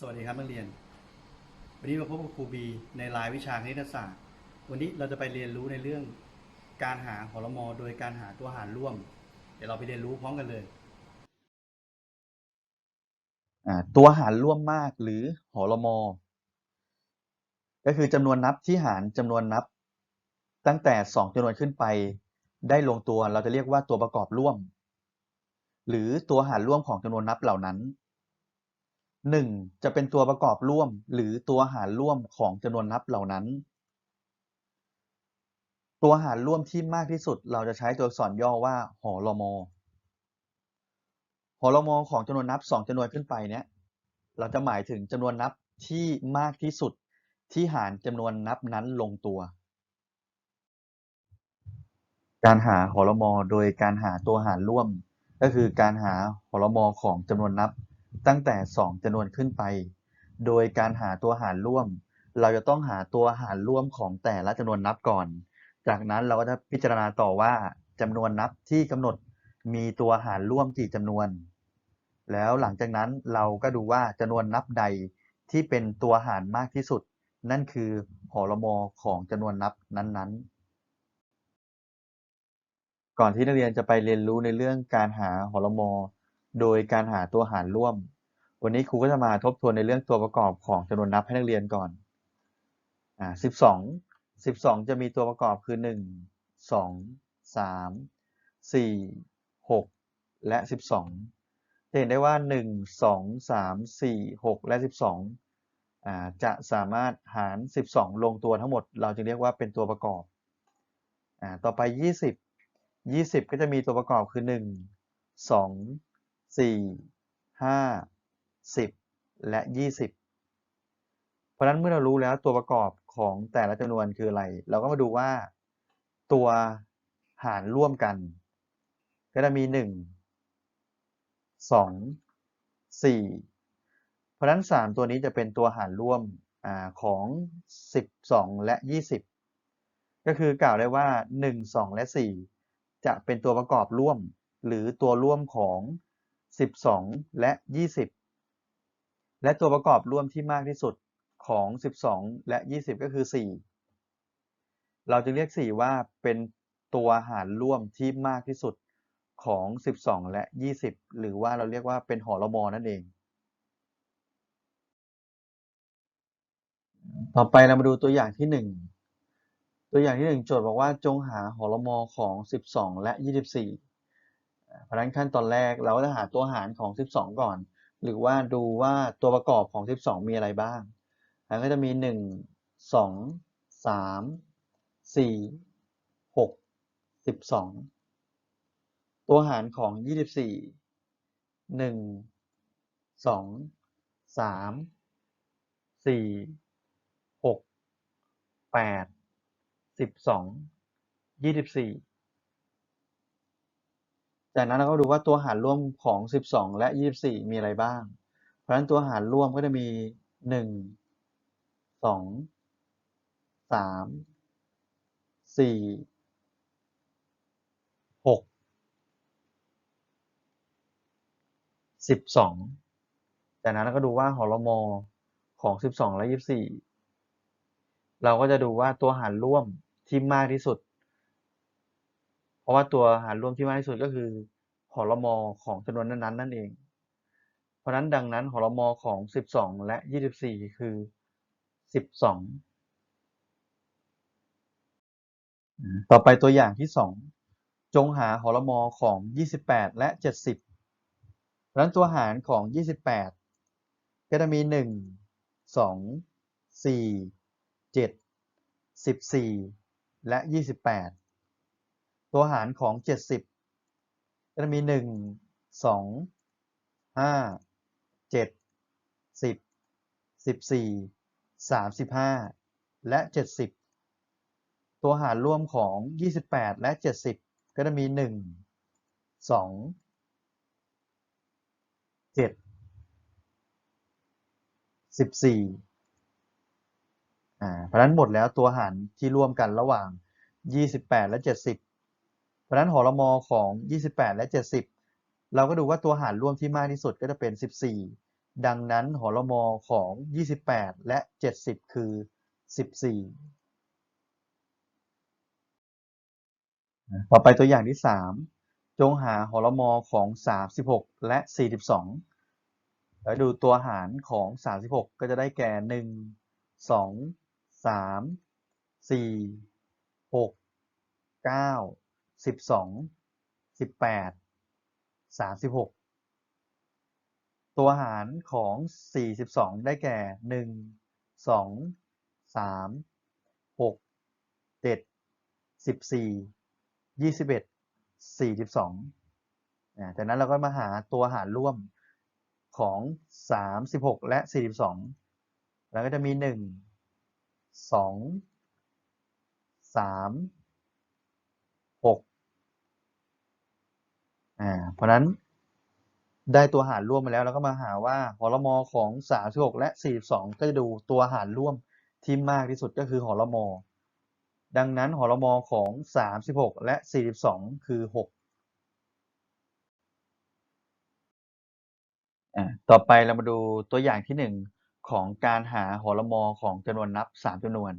สวัสดีครับนักเรียน วันนี้มาพบกับครูบีในรายวิชาคณิตศาสตร์ วันนี้เราจะไปเรียนรู้ในเรื่องการหาหอลมอโดยการหาตัวหารร่วม เดี๋ยวเราไปเรียนรู้พร้อมกันเลย ตัวหารร่วมมากหรือหอลมอก็คือจำนวนนับที่หารจำนวนนับ ตั้งแต่สองจำนวนขึ้นไป ได้ลงตัวเราจะเรียกว่าตัวประกอบร่วม หรือตัวหารร่วมของจำนวนนับเหล่านั้น หนึ่งจะเป็นตัวประกอบร่วม หรือตัวหารร่วมของจำนวนนับเหล่านั้น ตัวหารร่วมที่มากที่สุด เราจะใช้ตัวอักษรย่อว่าหอลมอหอลมอของจำนวนนับสองจำนวนขึ้นไปเนี่ยเราจะหมายถึงจำนวนนับที่มากที่สุด ที่หารจำนวนนับนั้นลงตัว การหาหอลมอโดยการหาตัวหารร่วม ก็คือการหาหอลมอของจำนวนนับ ตั้งแต่สองจำนวนขึ้นไป โดยการหาตัวหารร่วม เราจะต้องหาตัวหารร่วมของแต่ละจำนวนนับก่อน จากนั้นเราก็จะพิจารณาต่อว่าจำนวนนับที่กำหนดมีตัวหารร่วมกี่จำนวน แล้วหลังจากนั้นเราก็ดูว่าจำนวนนับใดที่เป็นตัวหารมากที่สุด นั่นคือหอลมอของจำนวนนับนั้นๆก่อนที่นักเรียนจะไปเรียนรู้ในเรื่องการหาหอลมอ โดยการหาตัวหารร่วม วันนี้ครูก็จะมาทบทวนในเรื่องตัวประกอบของจำนวนนับให้นักเรียนก่อน อ่าสิบสองสิบสองจะมีตัวประกอบคือหนึ่งสองสามสี่หกและสิบสองจะเห็นได้ว่าหนึ่งสองสามสี่หกและสิบสองอ่าจะสามารถหารสิบสองลงตัวทั้งหมด เราจึงเรียกว่าเป็นตัวประกอบ อ่า ต่อไปยี่สิบยี่สิบก็จะมีตัวประกอบคือหนึ่งสองสี่ห้า สิบและยี่สิบเพราะนั้นเมื่อเรารู้แล้วตัวประกอบของแต่ละจำนวนคืออะไร เราก็มาดูว่าตัวหารร่วมกัน ก็จะมีหนึ่งสองสี่เพราะนั้นสามตัวนี้จะเป็นตัวหารร่วมอของสิบสองและยี่สิบก็คือกล่าวได้ว่าหนึ่งสองและสี่จะเป็นตัวประกอบร่วมหรือตัวร่วมของสิบสองและยี่สิบ และตัวประกอบร่วมที่มากที่สุดของ 12 และ 20 ก็คือ 4 เราจึงเรียก 4 ว่าเป็นตัวหารร่วมที่มากที่สุดของ 12 และ 20 หรือว่าเราเรียกว่าเป็นหอลมอนั่นเอง ต่อไปเรามาดูตัวอย่างที่ 1 ตัวอย่างที่ 1 โจทย์บอกว่าจงหาหอลมอของ 12 และ 24เพราะฉะนั้นขั้นตอนแรกเราก็จะหาตัวหารของ 12 ก่อน หรือว่าดูว่าตัวประกอบของ 12 มีอะไรบ้างแล้วก็จะมี 1 2 3 4 6 12 ตัวหารของ 24 1 2 3 4 6 8 12 24 จากนั้นเราก็ดูว่าตัวหารร่วมของ 12 และ 24 มีอะไรบ้าง เพราะฉะนั้นตัวหารร่วมก็จะมี 1 2 3 4 6 12 จากนั้นเราก็ดูว่าหอลมอของ 12 และ 24 เราก็จะดูว่าตัวหารร่วมที่มากที่สุด เพราะว่าตัวหารร่วมที่มากที่สุดก็คือหอลมอของจำนวนนั้นๆนั่นเอง เพราะนั้นดังนั้นหอลมอของ 12 และ 24 คือ 12 ต่อไปตัวอย่างที่ 2 จงหาหอลมอของ 28 และ 70เพราะนั้นตัวหารของ 28 ก็จะมี 1 2 4 7 14 และ 28 ตัวหารของ 70 ก็จะมี 1 2 5 7 10 14 35 และ 70 ตัวหารร่วมของ 28 และ 70 ก็จะมี 1 2 7 14อ่าเพราะฉะนั้นหมดแล้วตัวหารที่ร่วมกันระหว่าง 28 และ 70 เพราะนั้นหอลมอของ 28 และ 70 เราก็ดูว่าตัวหารร่วมที่มากที่สุดก็จะเป็น 14 ดังนั้นหอรมอของ 28 และ 70 คือ 14 ต่อไปตัวอย่างที่ 3 จงหาหอรมอของ 36 และ 42 แล้วดูตัวหารของ 36 ก็จะได้แก่ 1 2 3 4 6 9 12 18 36ตัวหารของ42ได้แก่1 2 3 6 7 14 21 42อ่าจากนั้นเราก็มาหาตัวหารร่วมของ 36 และ 42 แล้วก็จะมี 1 2 3 6 อ่า เพราะนั้นได้ตัวหารร่วมมาแล้วเราก็มาหาว่าหอรมอของ36และ 42 ก็จะดูตัวหารร่วมที่มากที่สุดก็คือหอรมอ ดังนั้นหอรมอของ 36 และ 42 คือ6อ่าต่อไปเรามาดูตัวอย่างที่ 1 ของการหาหอรมอของจำนวนนับ 3จำนวน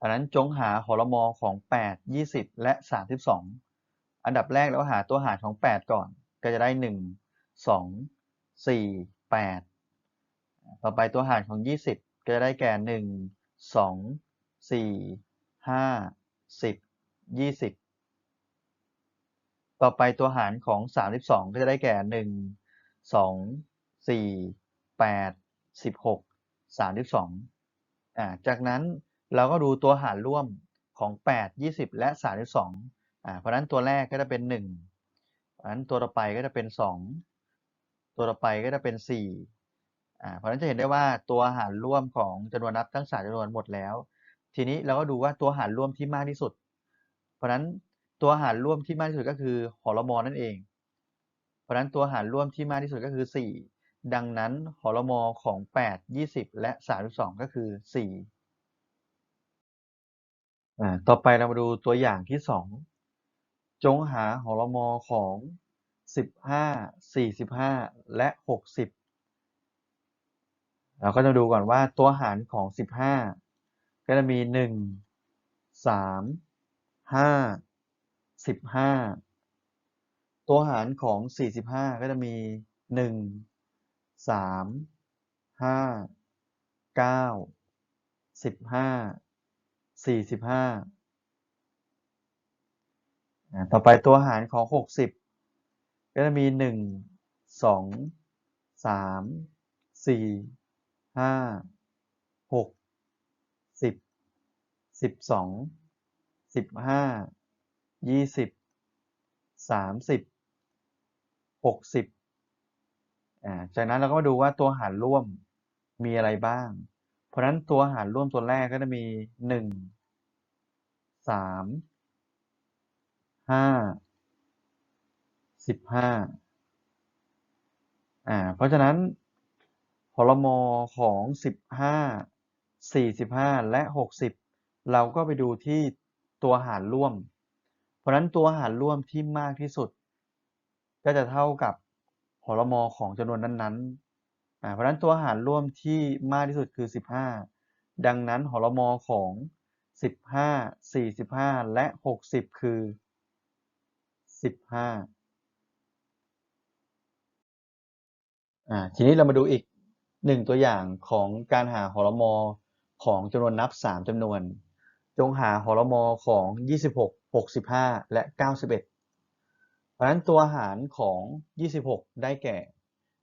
อันนั้นจงหาหอรมอของ 8 20 และ 32 อันดับแรกเราหาตัวหารของ 8 ก่อน ก็จะได้ 1 2 4 8 ต่อไปตัวหารของ 20 ก็จะได้แก่ 1 2 4 5 10 20 ต่อไปตัวหารของ 32 ก็จะได้แก่ 1 2 4 8 16 32อ่าจากนั้นเราก็ดูตัวหารร่วมของ 8 20 และ 32 อ่าเพราะฉะนั้นตัวแรกก็จะเป็น1เพราะฉะนั้นตัวต่อไปก็จะเป็น 2 ตัวต่อไปก็จะเป็น4อ่าเพราะฉะนั้นจะเห็นได้ว่าตัวหารร่วมของจำนวนนับทั้ง3จำนวนหมดแล้ว ทีนี้เราก็ดูว่าตัวหารร่วมที่มากที่สุด เพราะฉะนั้นตัวหารร่วมที่มากที่สุดก็คือหรมนั่นเอง เพราะฉะนั้นตัวหารร่วมที่มากที่สุดก็คือ 4 ดังนั้นหรมของ 8 20 และ 32 ก็คือ4อ่าต่อไปเรามาดูตัวอย่างที่ 2 จงหาหรมของ15 45และ60เราก็จะดูก่อนว่าตัวหารของ15ก็จะมี1 3 5 15ตัวหารของ45ก็จะมี1 3 5 9 15 45 ต่อไปตัวหารของ 60 ก็จะมี 1 2 3 4 5 6 10 12 15 20 30 60อ่าจากนั้นเราก็มาดูว่าตัวหารร่วมมีอะไรบ้าง เพราะฉะนั้นตัวหารร่วมตัวแรกก็จะมี 1 3 5 15อ่า เพราะฉะนั้นหรมของ15 45และ60เราก็ไปดูที่ตัวหารร่วม เพราะฉะนั้นตัวหารร่วมที่มากที่สุด ก็จะเท่ากับหรมของจำนวนนั้นๆอ่าเพราะฉะนั้นตัวหารร่วมที่มากที่สุดคือ15ดังนั้นหรมของ 15 45 และ 60 คือ 15อ่าทีนี้เรามาดูอีกหนึ่งตัวอย่างของการหาหรมของจำนวนนับ3จำนวน จงหาหรมของ26 65และ91เพราะฉะนั้นตัวหารของ26ได้แก่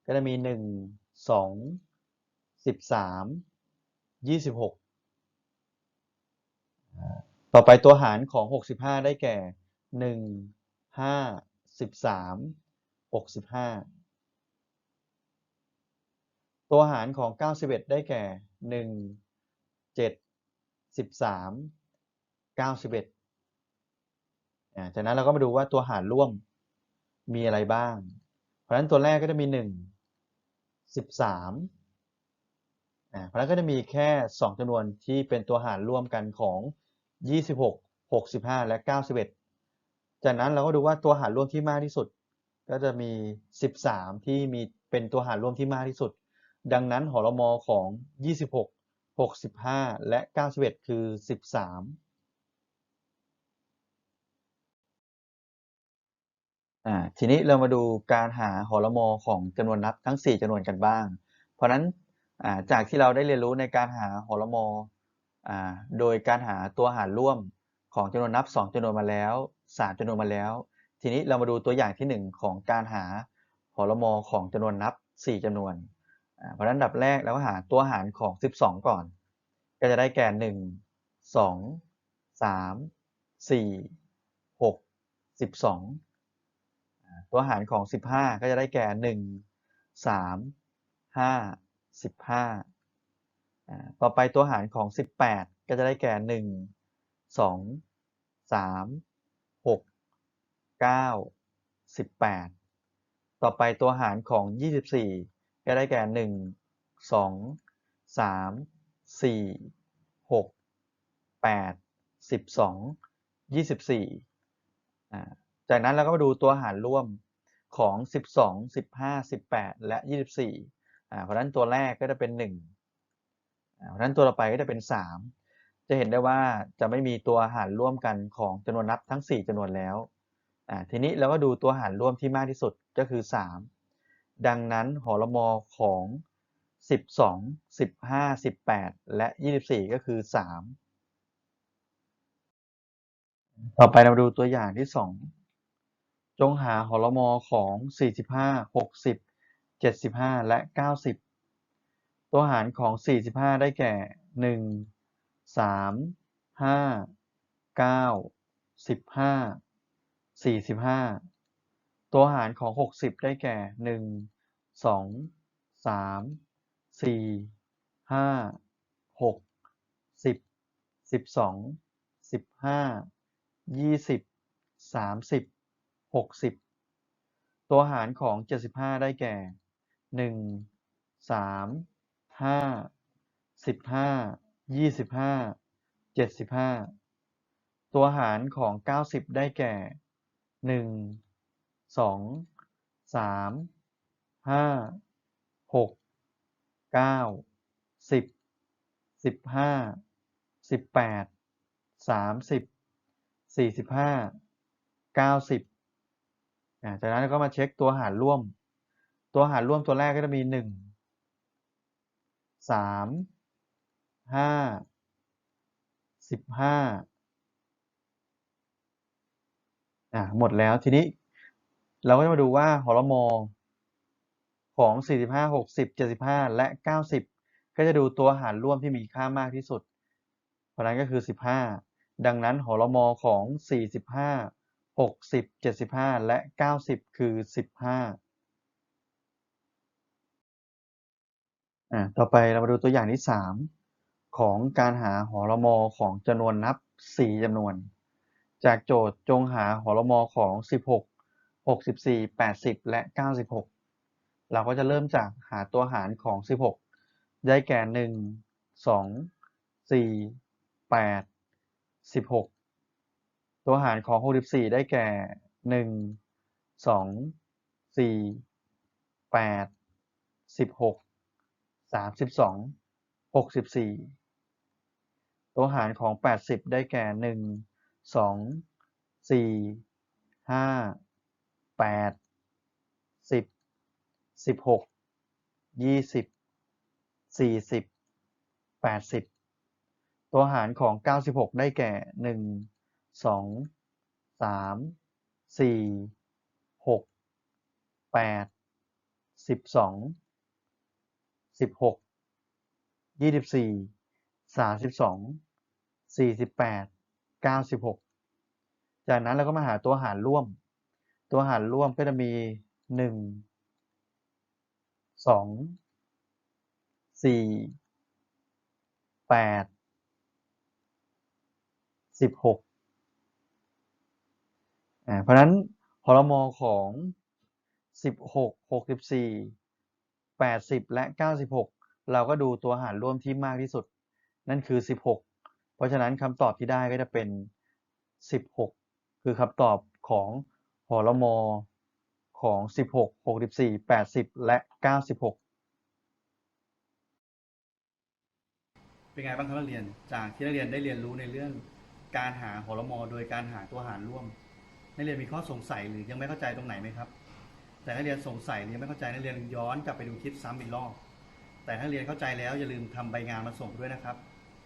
ก็จะมี1 2 13 26อ่าต่อไปตัวหารของ65ได้แก่ 1 5 13 65ตัวหารของ 91 ได้แก่ 1 7 13 91อ่าจากนั้นเราก็มาดูว่าตัวหารร่วมมีอะไรบ้าง เพราะฉะนั้นตัวแรกก็จะมี 1 13อ่าเพราะฉะนั้นก็จะมีแค่ 2จำนวนที่เป็นตัวหารร่วมกันของ 26 65 และ 91 จากนั้นเราก็ดูว่าตัวหารร่วมที่มากที่สุด ก็จะมี 13 ที่มีเป็นตัวหารร่วมที่มากที่สุด ดังนั้นหรมของ 26 65 และ 91 คือ 13อ่าทีนี้เรามาดูการหาหรมของจำนวนนับทั้ง 4จำนวนกันบ้าง เพราะนั้นาจากที่เราได้เรียนรู้ในการหาหรมอ่าโดยการหาตัวหารร่วมของจำนวนนับ 2จำนวนมาแล้ว 3จำนวนมาแล้ว ทีนี้เรามาดูตัวอย่างที่ 1 ของการหาหรมอของจำนวนนับ 4จำนวน เพราะนั้นดับแรกเราก็หาตัวหารของ 12 ก่อน ก็จะได้แก่ 1 2 3 4 6 12อ่าตัวหารของ 15 ก็จะได้แก่ 1 3 5 15อ่าต่อไปตัวหารของ 18 ก็จะได้แก่ 1 2 3 9 18ต่อไปตัวหารของ24ก็ได้แก่1 2 3 4 6 8 12 24อ่าจากนั้นเราก็มาดูตัวหารร่วมของ 12 15 18 และ 24อ่าเพราะฉะนั้นตัวแรกก็จะเป็น1อ่าเพราะฉะนั้นตัวต่อไปก็จะเป็น 3 จะเห็นได้ว่าจะไม่มีตัวหารร่วมกันของจำนวนนับทั้ง 4จำนวนแล้ว อ่าทีนี้เราก็ดูตัวหารร่วมที่มากที่สุดก็คือ 3 ดังนั้นหรมอของ 12 15 18 และ 24 ก็คือ 3 ต่อไปเรามาดูตัวอย่างที่ 2 จงหาหรมอของ 45 60 75 และ 90 ตัวหารของ 45 ได้แก่ 1 3 5 9 15 45ตัวหารของ60ได้แก่1 2 3 4 5 6 10 12 15 20 30 60ตัวหารของ75ได้แก่1 3 5 15 25 75ตัวหารของ90ได้แก่ หนึ่งสองสามห้าหกเก้าสิบสิบห้าสิบแปดสามสิบสี่สิบห้าเก้าสิบจากนั้นก็มาเช็คตัวหารร่วม ตัวหารร่วมตัวแรกก็จะมีหนึ่งสามห้าสิบห้า อ่าหมดแล้วทีนี้ เราก็จะมาดูว่าหอรมของ 45 60 75 และ 90 ก็จะดูตัวหารร่วมที่มีค่ามากที่สุด เพราะนั้นก็คือ 15 ดังนั้นหอรมของ 45 60 75 และ 90 คือ 15อ่าต่อไปเรามาดูตัวอย่างที่ 3 ของการหาหอรมของจำนวนนับ 4จำนวน จากโจทย์จงหาหรมอของ 16 64 80 และ 96 เราก็จะเริ่มจากหาตัวหารของ 16 ได้แก่ 1 2 4 8 16 ตัวหารของ 64 ได้แก่ 1 2 4 8 16 32 64 ตัวหารของ 80 ได้แก่ 1 2 4 5 8 10 16 20 40 80ตัวหารของ96ได้แก่1 2 3 4 6 8 12 16 24 32 48 96 จากนั้นเราก็มาหาตัวหารร่วม ตัวหารร่วมก็จะมี 1 2 4 8 16อ่าเพราะนั้นหรมของ 16 64 80 และ 96 เราก็ดูตัวหารร่วมที่มากที่สุด นั่นคือ 16 เพราะฉะนั้นคำตอบที่ได้ก็จะเป็น 16 คือคำตอบของหอรมของ 16 64 80 และ 96เป็นไงบ้างครับนักเรียน จากที่นักเรียนได้เรียนรู้ในเรื่องการหาหอรมอโดยการหาตัวหารร่วม นักเรียนมีข้อสงสัยหรือยังไม่เข้าใจตรงไหนไหมครับ แต่นักเรียนสงสัยหรือยังไม่เข้าใจนักเรียนย้อนกลับไปดูคลิปซ้ำอีกรอบ แต่ถ้าเรียนเข้าใจแล้วอย่าลืมทำใบงานมาส่งด้วยนะครับ